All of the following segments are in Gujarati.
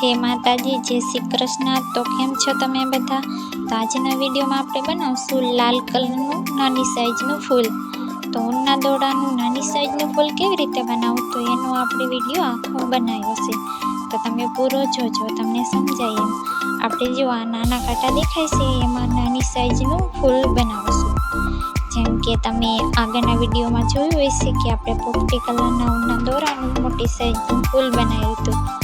જય માતાજી, જય શ્રી કૃષ્ણ. તો કેમ છો તમે બધા? તો આજના વિડીયોમાં આપણે બનાવશું લાલ કલરનું નાની સાઈઝનું ફૂલ. તો ઊનના દોડાનું નાની સાઈઝનું ફૂલ કેવી રીતે બનાવવું? તો એનો આપણે વીડિયો આખો બનાવ્યો છે. તો તમે પૂરો જોજો, તમને સમજાય એમ. આપણે જો આ નાના કાંટા દેખાય છે, એમાં નાની સાઈઝનું ફૂલ બનાવશું. જેમ કે તમે આગળના વિડીયોમાં જોયું હશે કે આપણે પોપટી કલરના ઊનના દોરાનું મોટી સાઈઝનું ફૂલ બનાવ્યું હતું.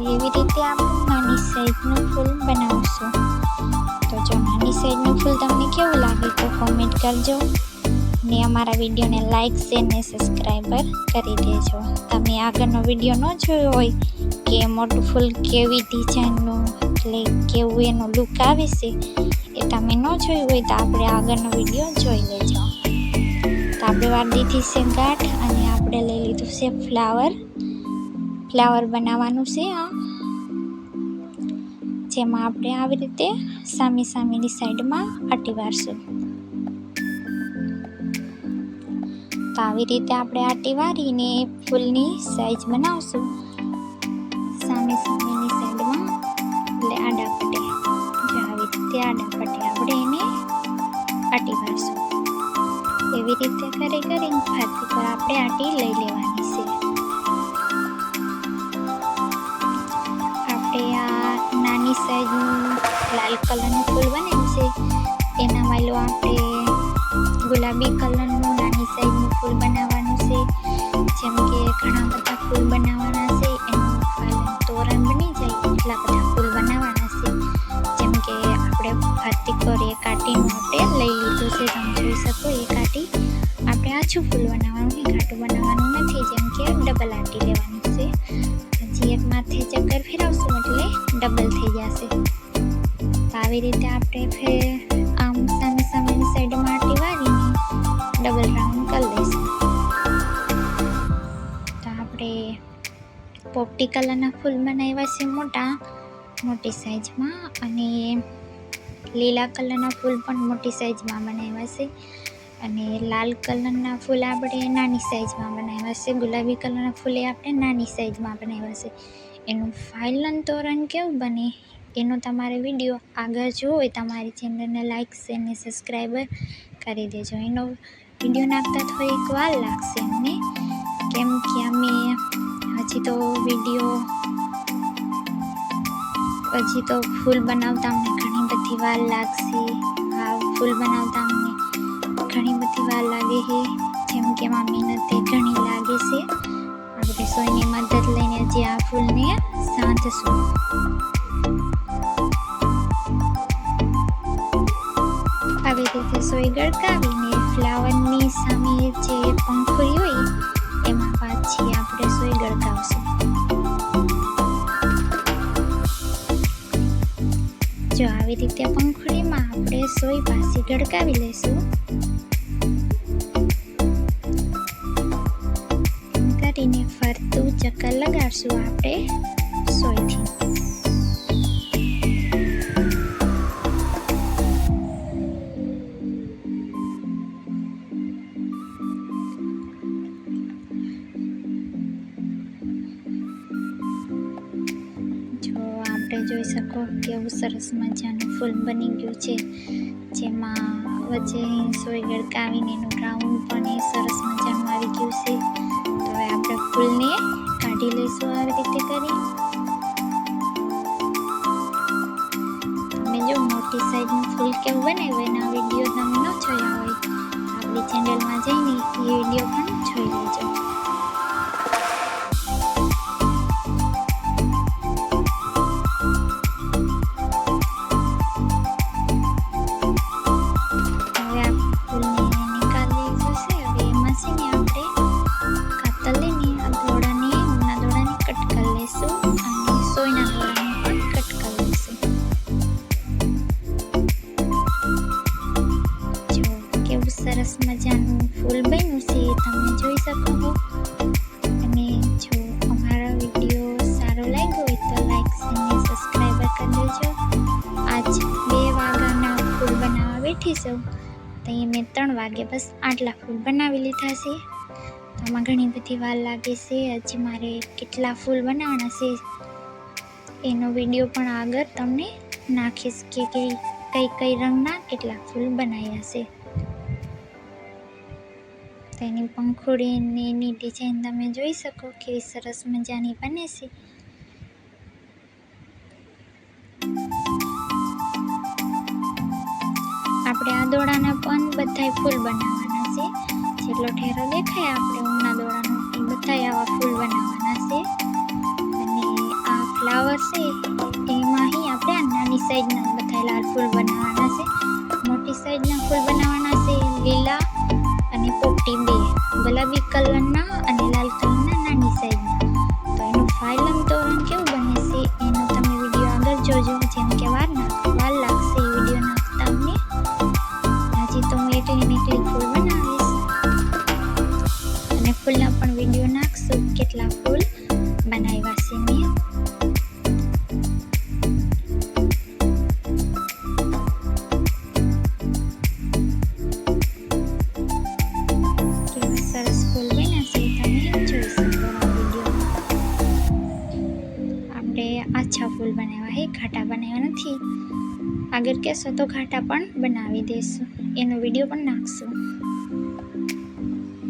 એવી રીતે આપણે નાની સાઈઝનું ફૂલ બનાવશું. તો જો નાની સાઈઝનું ફૂલ તમને કેવું લાગે તો કોમેન્ટ કરજો. ને અમારા વિડીયોને લાઇક શેર ને સબસ્ક્રાઈબર કરી દેજો. તમે આગળનો વીડિયો ન જોયો હોય કે મોટું ફૂલ કેવી ડિઝાઇનનું એટલે કેવું એનો લુક આવે છે એ તમે ન જોયું હોય તો આપણે આગળનો વીડિયો જોઈ લેજો. તો આપણે દીધી છે ગાંઠ અને આપણે લઈ લીધું છે ફ્લાવર ફ્લાવર બનાવવાનું છે આ જેમાં આપણે આવી રીતે સામી સામેની સાઈડમાં આટી વારશું. તો આવી રીતે આપણે આટી વારીને ફૂલની સાઈઝ બનાવશું. સામે સામેની સાઈડમાં એટલે આડા પટે આવી રીતે આડા પટે આપણે એને આટી વારશું. એવી રીતે કરી કરીને ફાતી પર આપણે આટી લઈ લેવાની છે. લાલ કલરનું ફૂલ બને છે. એના વાલો આપણે ગુલાબી કલરનું, નાની સાઈઝનું ફૂલ બનાવવાનું છે. જેમ કે ઘણા બધા ફૂલ બનાવવાના છે. એનું તોરણ બની જાય એટલા બધા હજી ચક્કર ફેરવશું એટલે ડબલ થઈ જશે. તો આવી રીતે આપણે ફેર આમ સામે સામેની સાઈડમાં આટી વાળીને ડબલ રાઉન્ડ કરી લઈશું. તો આપણે પોપટી કલરના ફૂલ બનાવ્યા છે મોટા, મોટી સાઈઝમાં અને લીલા કલરના ફૂલ પણ મોટી સાઈઝમાં બનાવ્યા છે. અને લાલ કલરના ફૂલ આપણે નાની સાઈઝમાં બનાવ્યા છે, ગુલાબી કલરના ફૂલે આપણે નાની સાઈઝમાં બનાવ્યા છે. એનું ફાઇલન તોરણ કેવું બને એનો તમારે વીડિયો આગળ જોવો તમારી ચેનલને લાઈક શેર ને સબસ્ક્રાઈબર કરી દેજો. એનો વીડિયો નાખતા થોડીક વાર લાગશે અમને કેમ કે અમે હજી તો વીડિયો હજી તો ફૂલ બનાવતા અમને ઘણી બધી વાર લાગશે. આ ફૂલ બનાવતા અમને ઘણી બધી વાર લાગે છે. જેમ કે એમાં મહેનત ઘણી લાગે છે. આપણે એની મદદ લઈને જે આ ફૂલને સાંધશું. આવી રીતે સોય ગળકાવીને ફ્લાવરની સામે જે પંખુરી હોય, એમાં પાછી આપણે સોય ગળકાવશું. જો આવી રીતે પંખુડીમાં આપણે સોય પાછી ગળકાવી લઈશું ફરતું ચક્કર લગાડશું આપણે. સોયથી જો, આપણે જોઈ શકો કેવું સરસ મજાનું ફૂલ બની ગયું છે. જેમાં વચ્ચે સોય ગળકાવીને એનું ગ્રાઉન્ડ પણ એ સરસ મજાનું આવી ગયું છે. ફૂલને કાઢી લઈશું આવી રીતે કરી. તમે જો મોટી સાઈઝનું ફૂલ કેવું બનાવ્યું, એના વીડિયો તમે ન જોયા હોય આપણી ચેનલમાં જઈને એ વીડિયો પણ જોઈ લેજો. સરસ મજાનું ફૂલ બન્યું છે એ તમે જોઈ શકો છો. અને જો અમારો વીડિયો સારો લાગ્યો હોય તો લાઈક અને સબસ્ક્રાઈબર કરી દેજો. આજ બે વાગ્યાના ફૂલ બનાવવા બેઠી છું. તો એ મેં ત્રણ વાગે બસ આટલા ફૂલ બનાવી લીધા છે. તો આમાં ઘણી બધી વાર લાગે છે, હજી મારે કેટલા ફૂલ બનાવવાના છે. એનો વીડિયો પણ આગળ તમને નાખીશ કે કઈ કઈ કઈ રંગના કેટલા ફૂલ બનાવ્યા છે. તેની પંખુડી ને એની ડિઝાઇન તમે જોઈ શકો કેવી સરસ મજાની બને છે. આપણે આ દોડાના પણ બધાય ફૂલ બનાવવાના છે. જેટલો ઠેરો દેખાય આપણે ઊંના દોડાનો એ બધાય આવા ફૂલ બનાવવાના છે. અને આ ફ્લાવર છે, એમાં અહીં આપણે આ નાની સાઈઝના બધા લાલ ફૂલ બનાવવાના છે. મોટી સાઈઝના ફૂલ બનાવવાના છે લીલા અને પોપટી બે ગુલાબી કલરના અને લાલ કલરના નાની આછા ફૂલ બનાવ્યા છે ઘાટા બનાવ્યા નથી. આગળ કહેશો તો ઘાટા પણ બનાવી દઈશું એનો વીડિયો પણ નાખશું.